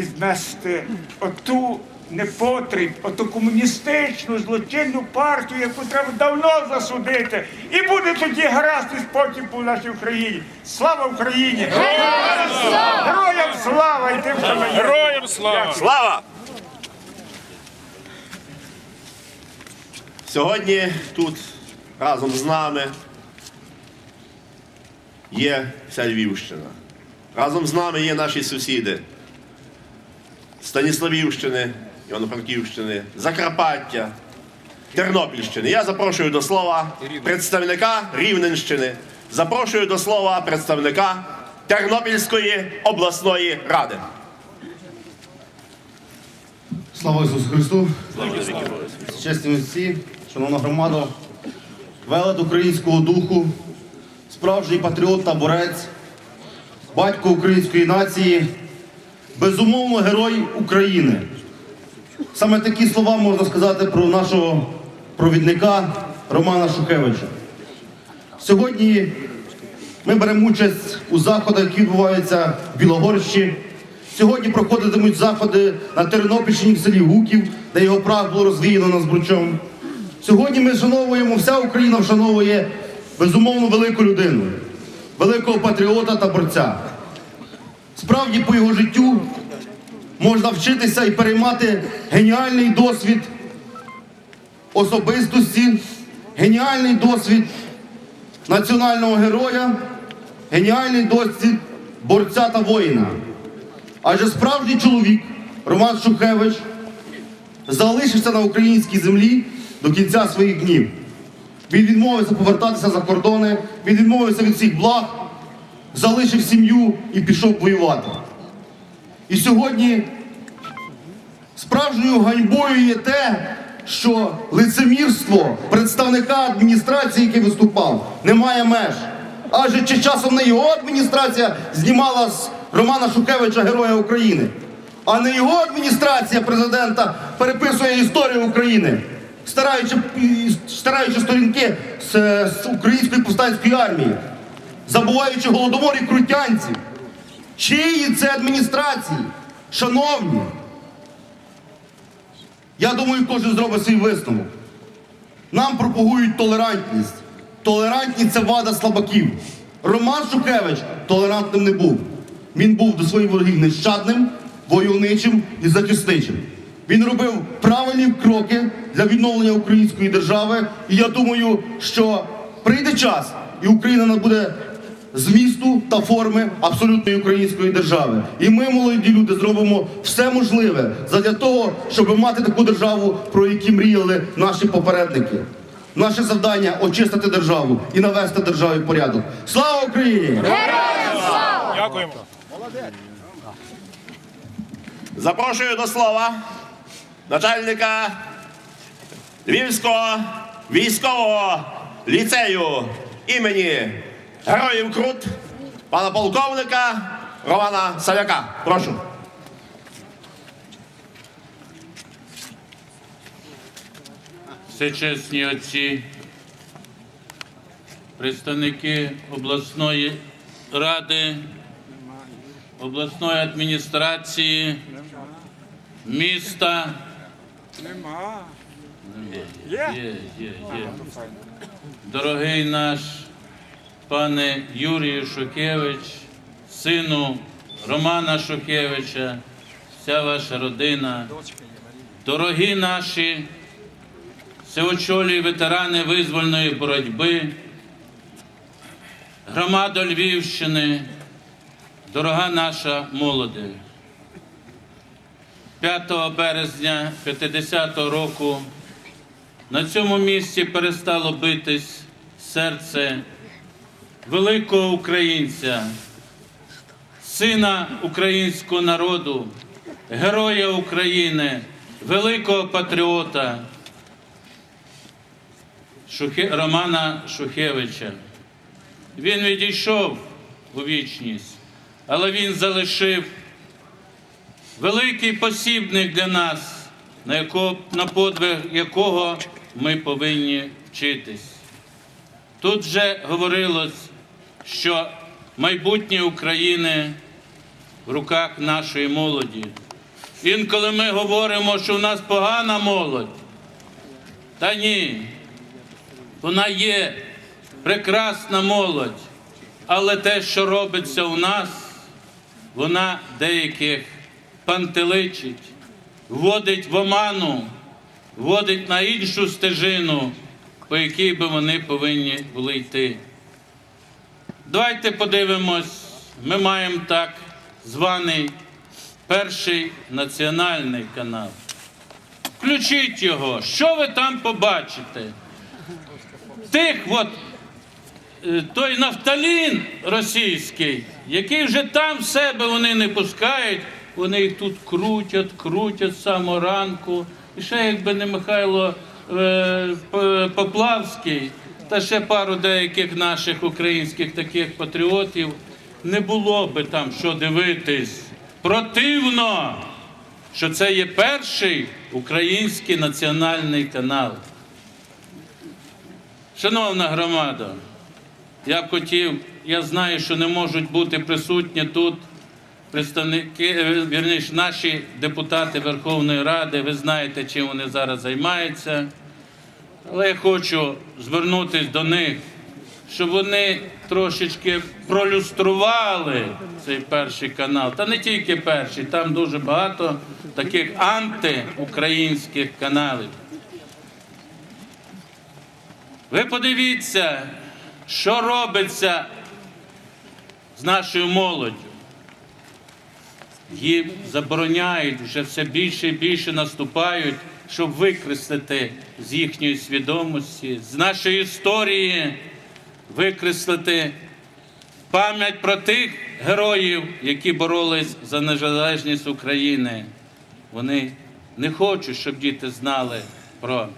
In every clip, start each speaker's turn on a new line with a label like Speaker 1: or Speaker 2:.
Speaker 1: і знести оту непотріб, оту комуністичну злочинну партію, яку треба давно засудити. І буде тоді гаразд і спокій по нашій Україні. Слава Україні! Героям слава! І тим, що ми є.
Speaker 2: Героям слава!
Speaker 3: Слава! Сьогодні тут разом з нами є вся Львівщина. Разом з нами є наші сусіди Станіславівщини, Івано-Франківщини, Закарпаття, Тернопільщини. Я запрошую до слова представника Рівненщини. Запрошую до слова представника Тернопільської обласної ради.
Speaker 4: Слава Ісусу Христу! Чесні отці, шановна громада, велет українського духу, справжній патріот та борець, батько української нації, безумовно герой України. Саме такі слова можна сказати про нашого провідника Романа Шухевича. Сьогодні ми беремо участь у заходах, які відбуваються в Білогорщі. Сьогодні проходитимуть заходи на Тернопільщині в селі Гуків, де його прах було розвіяно над Збручом. Сьогодні ми вшановуємо, вся Україна вшановує безумовно велику людину, великого патріота та борця. Справді по його життю можна вчитися і переймати геніальний досвід особистості, геніальний досвід національного героя, геніальний досвід борця та воїна. Адже справжній чоловік Роман Шухевич залишився на українській землі до кінця своїх днів. Він відмовився повертатися за кордони, він відмовився від всіх благ, залишив сім'ю і пішов воювати. І сьогодні справжньою ганьбою є те, що лицемірство представника адміністрації, який виступав, не має меж. Адже чи часом не його адміністрація знімала з Романа Шухевича Героя України, а не його адміністрація президента переписує історію України, стираючи, стираючи сторінки з, з української повстанської армії, забуваючи голодомор і крутянців. Чиї це адміністрації? Шановні, я думаю, кожен зробить свій висновок. Нам пропагують толерантність. Толерантність це вада слабаків. Роман Шухевич толерантним не був. Він був до своїх ворогів нещадним, войовничим і захисничим. Він робив правильні кроки для відновлення української держави. І я думаю, що прийде час, і Україна набуде змісту та форми абсолютної української держави. І ми, молоді люди, зробимо все можливе задля того, щоб мати таку державу, про яку мріяли наші попередники. Наше завдання очистити державу і навести державі порядок. Слава Україні!
Speaker 2: Дякуємо.
Speaker 3: Запрошую до слова начальника Львівського військового ліцею імені Героїв Крут, пана полковника Романа Савяка. Прошу.
Speaker 5: Всечесні отці, представники обласної ради, обласної адміністрації, міста.
Speaker 1: Нема.
Speaker 5: Є, є, є. Дорогий наш пане Юрію Шухевич, сину Романа Шухевича, вся ваша родина, дорогі наші сивочолі ветерани визвольної боротьби, громада Львівщини, дорога наша молоде. 5 березня 50-го року на цьому місці перестало битись серце великого українця, сина українського народу, героя України, великого патріота. Романа Шухевича. Він відійшов у вічність, але він залишив великий посібник для нас, на, яко... на подвиг якого ми повинні вчитись. Тут вже говорилось, що майбутнє України в руках нашої молоді. Інколи ми говоримо, що в нас погана молодь. Та ні. Вона є прекрасна молодь. Але те, що робиться у нас, вона деяких пантеличить, вводить в оману, вводить на іншу стежину, по якій би вони повинні були йти. Давайте подивимось, ми маємо так званий перший національний канал. Включіть його. Що ви там побачите? Тих от е, той нафталін російський, який вже там в себе вони не пускають, вони тут крутять, крутять з самого ранку. І ще якби не Михайло е, Поплавський, та ще пару деяких наших українських таких патріотів, не було би там що дивитись. Противно, що це є перший український національний канал. Шановна громада, я б хотів, я знаю, що не можуть бути присутні тут представники, е, вірніше, наші депутати Верховної Ради. Ви знаєте, чим вони зараз займаються. Але я хочу звернутися до них, щоб вони трошечки пролюстрували цей перший канал. Та не тільки перший, там дуже багато таких антиукраїнських каналів. Ви подивіться, що робиться з нашою молоддю. Їм забороняють, вже все більше і більше наступають, щоб викреслити з їхньої свідомості, з нашої історії, викреслити пам'ять про тих героїв, які боролись за незалежність України. Вони не хочуть, щоб діти знали про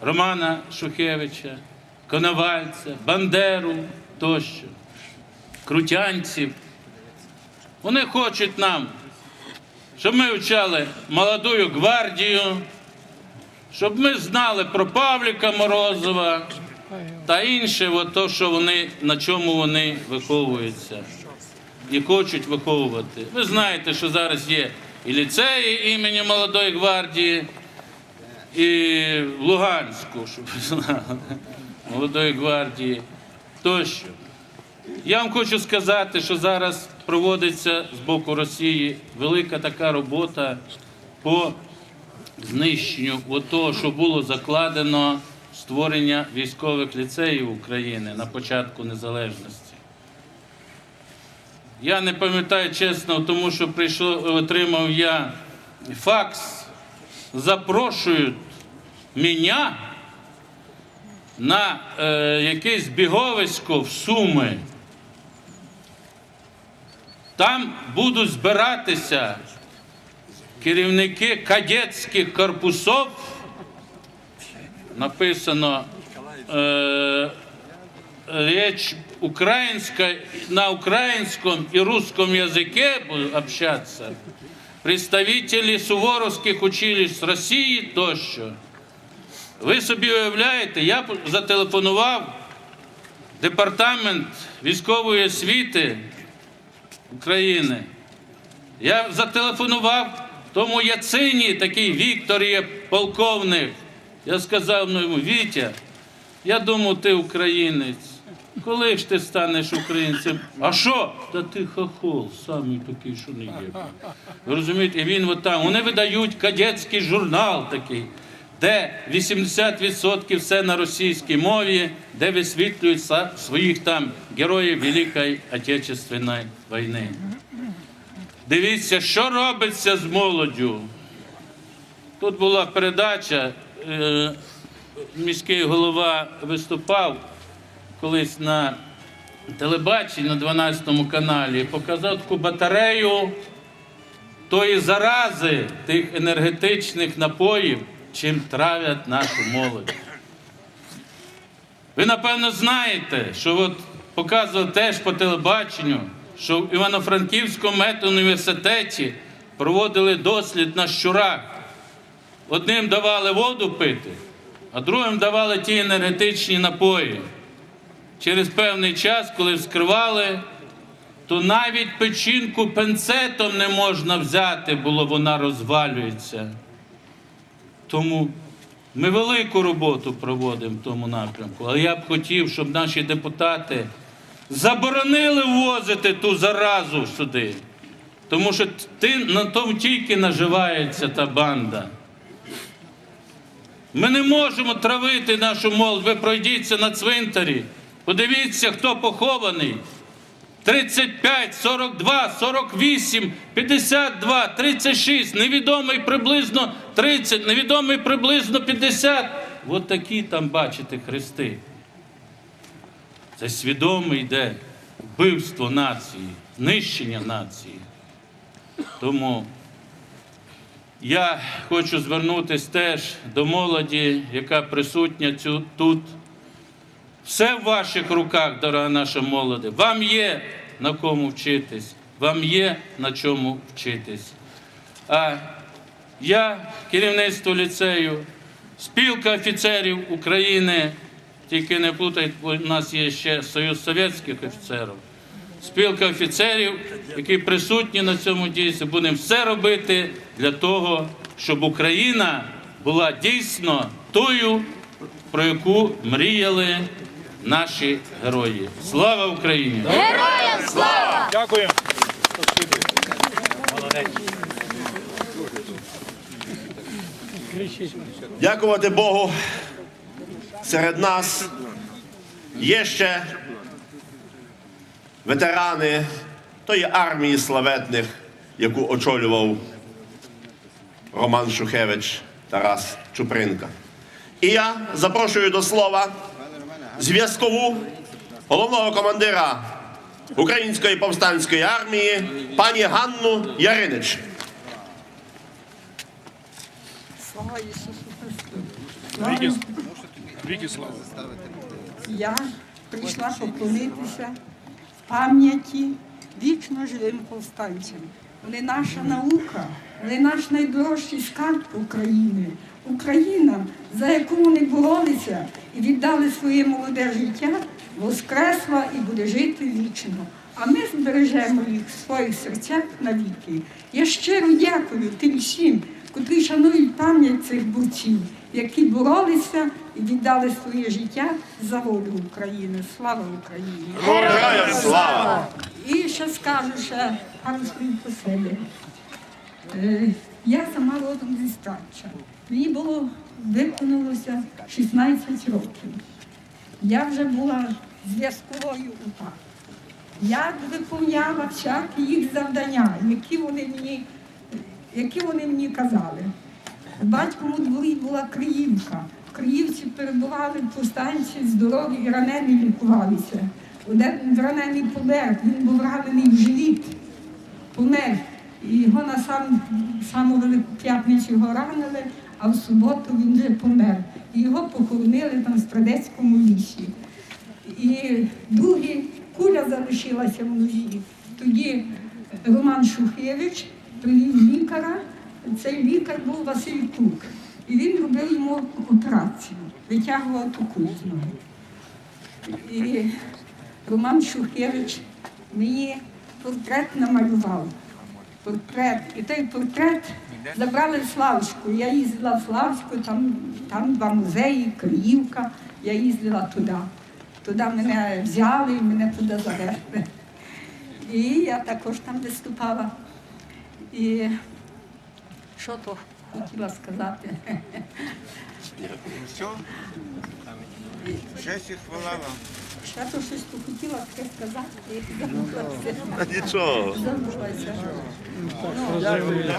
Speaker 5: Романа Шухевича, Коновальця, Бандеру тощо, крутянців. Вони хочуть нам, щоб ми вчали молодую гвардію, щоб ми знали про Павліка Морозова та інше, то, що вони, на чому вони виховуються і хочуть виховувати. Ви знаєте, що зараз є і ліцеї імені Молодої гвардії, і в Луганську, щоб ви знали, Молодої гвардії тощо. Я вам хочу сказати, що зараз проводиться з боку Росії велика така робота по знищенню того, що було закладено створення військових ліцеїв України на початку незалежності. Я не пам'ятаю чесно, тому що прийшов, отримав я факс, запрошують мене на е, якесь біговисько в Суми. Там будуть збиратися керівники кадетських корпусів. Написано е, речь украинская, на украинском и русском языке будут общаться представители суворовських училищ Росії тощо. Ви собі уявляєте, я зателефонував департамент військової освіти України. Я зателефонував тому Яцині, такий Віктор є полковник. Я сказав ну, йому, Вітя, я думав, ти українець. Коли ж ти станеш українцем? А що? Та ти хохол, самий такий, що не є. Ви розумієте, і він от там. Вони видають кадетський журнал такий, де 80% все на російській мові, де висвітлюють своїх там героїв Великої Отечественної війни. Дивіться, що робиться з молоддю. Тут була передача, е, міський голова виступав колись на телебаченні на 12 каналі, показав таку батарею тої зарази тих енергетичних напоїв, чим травлять нашу молодь. Ви напевно знаєте, що от показував теж по телебаченню, що в Івано-Франківському медуніверситеті проводили дослід на щурах. Одним давали воду пити, а другим давали ті енергетичні напої. Через певний час, коли вскривали, то навіть печінку пенцетом не можна взяти, було вона розвалюється. Тому ми велику роботу проводимо в тому напрямку. Але я б хотів, щоб наші депутати заборонили ввозити ту заразу сюди. Тому що ти, на тому тільки наживається та банда. Ми не можемо травити нашу молодь. Ви пройдіться на цвинтарі. Подивіться, хто похований. 35, 42, 48, 52, 36, невідомий приблизно 30, невідомий приблизно 50. От такі там бачите хрести. Це свідомо йде вбивство нації, знищення нації. Тому я хочу звернутися теж до молоді, яка присутня тут. Все в ваших руках, дорога наша молоде. Вам є на кому вчитись, вам є на чому вчитись. А я, керівництво ліцею, спілка офіцерів України, тільки не плутайте, у нас є ще Союз совєтських офіцерів. Спілка офіцерів, які присутні на цьому дійстві, будемо все робити для того, щоб Україна була дійсно тою, про яку мріяли наші герої. Слава Україні! Героям слава!
Speaker 2: Дякуємо.
Speaker 3: Дякувати Богу. Серед нас є ще ветерани тої армії славетних, яку очолював Роман Шухевич Тарас Чупринка. І я запрошую до слова зв'язкову головного командира Української повстанської армії пані Ганну Яринич.
Speaker 6: Слава Ісусу Христу! Я прийшла поклонитися пам'яті вічно живим повстанцям. Вони наша наука, вони наш найдорожчий скарб України. Україна, за яку вони боролися і віддали своє молоде життя, воскресла і буде жити вічно. А ми збережемо їх в своїх серцях навіки. Я щиро дякую тим всім, котрі шанують пам'ять цих борців, які боролися і віддали своє життя за волю України. Слава Україні!
Speaker 3: Героям слава!
Speaker 6: Ще скажу ще пару слів про себе. Е, Я сама родом зі Старча. Мені було виповнилося 16 років. Я вже була зв'язковою УПА. Я виконувала всякі їх завдання, які вони мені, які вони мені казали. У батькому дворі була Криївка. В Криївці перебували повстанці, здорові і ранені лікувалися. Один ранений помер, він був ранений в живіт, помер. І його на сам, саму велику п'ятницю його ранили, а в суботу він вже помер. І його похоронили там в Страдецькому лісі. І другий куля залишилася в нозі. Тоді Роман Шухевич привів лікаря. Цей лікар був Василь Кук. І він робив йому операцію, витягував ту кулю з ноги. Роман Шухевич мені портрет намалював. Портрет. І той портрет забрали в Славську. Я їздила в Славську, там, там два музеї, Київка. Я їздила туди. Туди мене взяли і мене туди завезли. І я також там виступала. І що то хотіла сказати?
Speaker 7: Все? Честь і хвала вам.
Speaker 6: Ще то щось хотіла таке сказати, і забулася.
Speaker 3: Нічого.
Speaker 6: Забулася. Ну,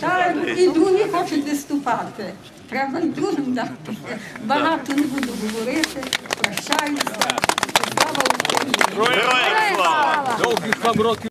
Speaker 6: Та і другі хочуть виступати. Треба й другим дати. Багато не буду говорити. Прощаюся. Слава Україні!
Speaker 3: Героям слава!